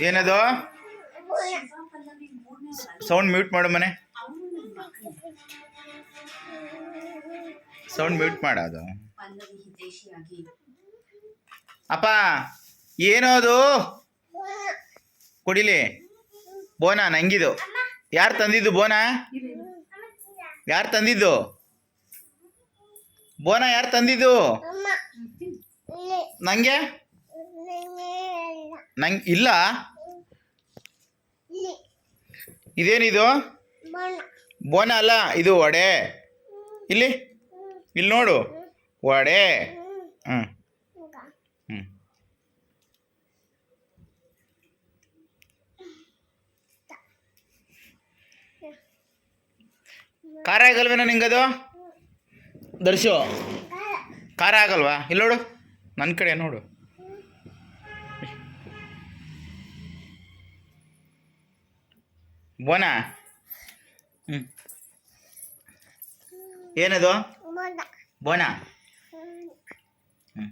ಏನದು? Sound mute ಮಾಡು ಮನೆ. ಸೌಂಡ್ ಮ್ಯೂಟ್ ಮಾಡೋದು ಅಪ್ಪ ಏನೋ ಅದು ಕುಡಿಲಿ. ಬೋನಾ, ನಂಗಿದು. ಯಾರು ತಂದಿದ್ದು ಬೋನಾ? ಯಾರು ತಂದಿದ್ದು? ಬೋನ, ಯಾರು ತಂದಿದ್ದು? ನಂಗೆ? ನಂಗೆ ಇಲ್ಲ. ಇದೇನಿದು? ಬೋನ ಅಲ್ಲ, ಇದು ವಡೆ. ಇಲ್ಲಿ ಇಲ್ಲಿ ನೋಡು. ವಡೆ. ಹ್ಞೂ ಹ್ಞೂ ಖಾರ ಆಗಲ್ವೇನೋ ನಿಂಗದು? ದರ್ಶು. ಖಾರ ಆಗಲ್ವಾ? ಇಲ್ಲಿ ನೋಡು. ನನ್ನ ಕಡೆ ನೋಡು. ಬೋನಾ ಹ್ಞೂ ಏನದು? ಬೋನಾ ಹ್ಞೂ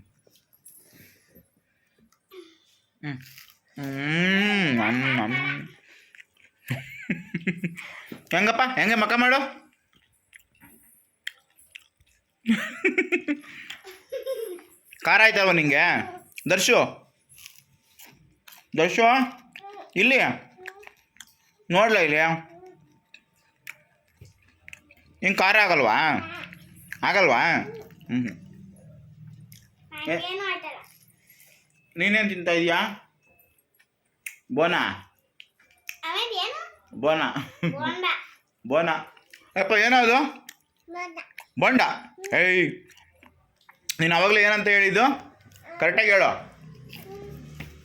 ಹೆಂಗಪ್ಪ? ಹೆಂಗೆ ಮಕ್ಕ ಮಾಡು? ಖಾರ ಆಯ್ತಲ್ವ ನಿಂಗೆ? ದರ್ಶು? ದರ್ಶು? ಇಲ್ಲಿ ನೋಡ್ಲ ಇಲ್ಲಿ? ಹಿಂಗೆ ಖಾರ ಆಗಲ್ವಾ? ಆಗಲ್ವಾ? ಹ್ಞೂ ನೀನೇನು ತಿಂತಾ ಇದೀಯಾ? ಬೋನಾ? ಬೋನಾ? ಬೋನಾ? ಅಪ್ಪ ಏನದು? ಬೊಂಡ. ಏಯ್. ನೀನು ಅವಾಗಲೇ ಏನಂತ ಹೇಳಿದ್ದು? ಕರೆಕ್ಟಾಗಿ ಹೇಳು.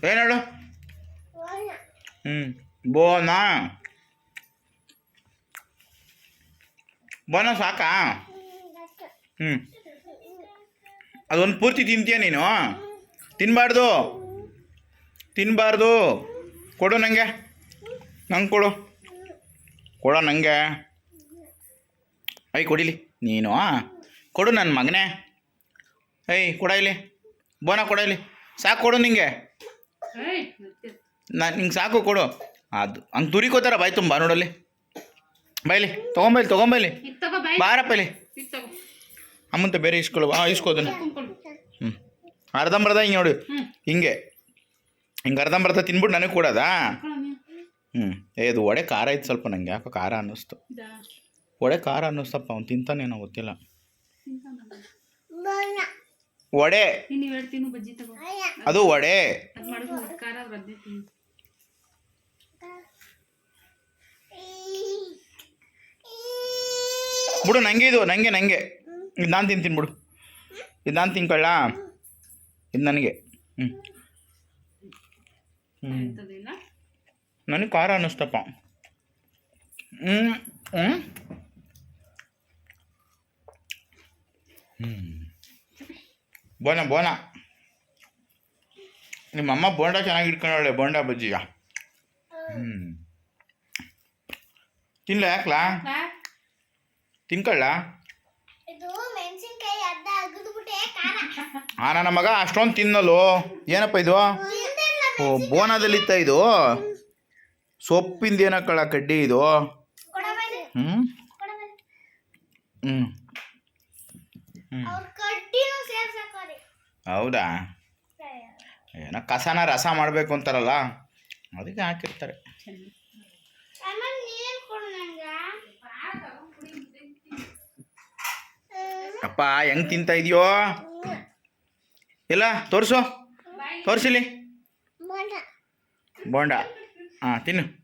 ಏನು ಹೇಳು? ಹ್ಞೂ ಬೋನಾ ಬೋನ ಸಾಕಾ ಹ್ಞೂ ಅದೊಂದು ಪೂರ್ತಿ ತಿಂತೀಯ ನೀನು ತಿನ್ನಬಾರ್ದು ತಿನ್ನಬಾರ್ದು ಕೊಡು ನನಗೆ ನಂಗೆ ಕೊಡು. ಕೊಡೋ ನನಗೆ ಐ ಕೊಡಿಲಿ. ನೀನು ಕೊಡು ನನ್ನ ಮಗನೇ. ಐ ಕೊಡ ಇಲ್ಲಿ. ಬೋನ ಕೊಡ ಇಲ್ಲಿ. ಸಾಕು ಕೊಡು ನಿಂಗೆ. ನಾನು ನಿಂಗೆ ಸಾಕು ಕೊಡು. ಅದು ಹಂಗೆ ತುರಿಕೋತಾರ ಬಾಯ್ ತುಂಬ ನೋಡಲ್ಲಿ. ಬಾಯ್ಲಿ ತೊಗೊಂಬೈಲಿ ತೊಗೊಂಬೈಲಿ ಬಾರಪ್ಪ ಇಲ್ಲಿ. ಅಮ್ಮಂತ ಬೇರೆ ಇಸ್ಕೊಳ್ಳು ಹಾಂ ಇಸ್ಕೋದನ್ನ ಹ್ಞೂ ಅರ್ಧಂಬರ್ಧ ಹಿಂಗೆ ನೋಡಿ. ಹಿಂಗೆ. ಹಿಂಗೆ ಅರ್ಧಂಬರ್ಧ ತಿನ್ಬಿಟ್ಟು ನನಗೆ ಕೊಡೋದಾ? ಹ್ಞೂ ಏ ಇದು ಒಡೆ ಖಾರ ಇತ್ತು ಸ್ವಲ್ಪ ನಂಗೆ. ಯಾಕೋ ಖಾರ ಅನ್ನಿಸ್ತು. ಒಡೆ ಖಾರ ಅನ್ನಿಸ್ತಪ್ಪ ಅವ್ನು ತಿಂತಾನೇನೋ ಗೊತ್ತಿಲ್ಲ. ಒಡೆ ಅದು ವಡೆ ಅದು ಮಾಡೋದು ಖಾರ ಬದ್ದೆ ತಿನ್ನು ಬಿಡು ನಂಗೆ ಇದು ನನಗೆ ನನಗೆ ಇದು ನಾನು ತಿಂತೀನಿ ಬಿಡು ಇದು ನಾನು ತಿನ್ಕೊಳ್ಳ ಇದು ನನಗೆ ಹ್ಞೂ ಹ್ಞೂ ಇಂಥದ್ದಿಲ್ಲ ನನಗೆ ಖಾರ ಅನ್ನಿಸ್ತಪ್ಪ ಹ್ಞೂ ಹ್ಞೂ ಹ್ಞೂ ಬೋನ ಬೋನ ನಿಮ್ಮಮ್ಮ ಬೋಂಡ ಚೆನ್ನಾಗಿ ಇಟ್ಕೊಂಡವಳೆ ಬೋಂಡ ಬಜ್ಜಿಯ ಹ್ಞೂ ತಿನ್ಲ ಯಾಕ್ಲಾ? ತಿನ್ಕೊಳ್ಳ? ಆ ನನ್ನ ಮಗ ಅಷ್ಟೊಂದು ತಿನ್ನಲು. ಏನಪ್ಪ ಇದು? ಓ ಬೋನದಲ್ಲಿತ್ತ ಇದು? ಸೊಪ್ಪಿಂದ ಏನಕ್ಕಳ ಕಡ್ಡಿ ಇದು? ಹ್ಞೂ ಹ್ಞೂ ಹೌದಾ? ಏನೋ ಕಸನ ರಸ ಮಾಡಬೇಕು ಅಂತಾರಲ್ಲ ಅದಕ್ಕೆ ಹಾಕಿರ್ತಾರೆ ಆಮೇಲೆ ನೀನ್ ಕೊಡು ನಂಗೆ ಅಪ್ಪ ಹೆಂಗೆ ತಿಂತ ಇದೆಯೋ? ಇಲ್ಲ ತೋರಿಸು. ತೋರಿಸಿಲಿ ಬೋಂಡ. ಹಾಂ ತಿನ್ನು.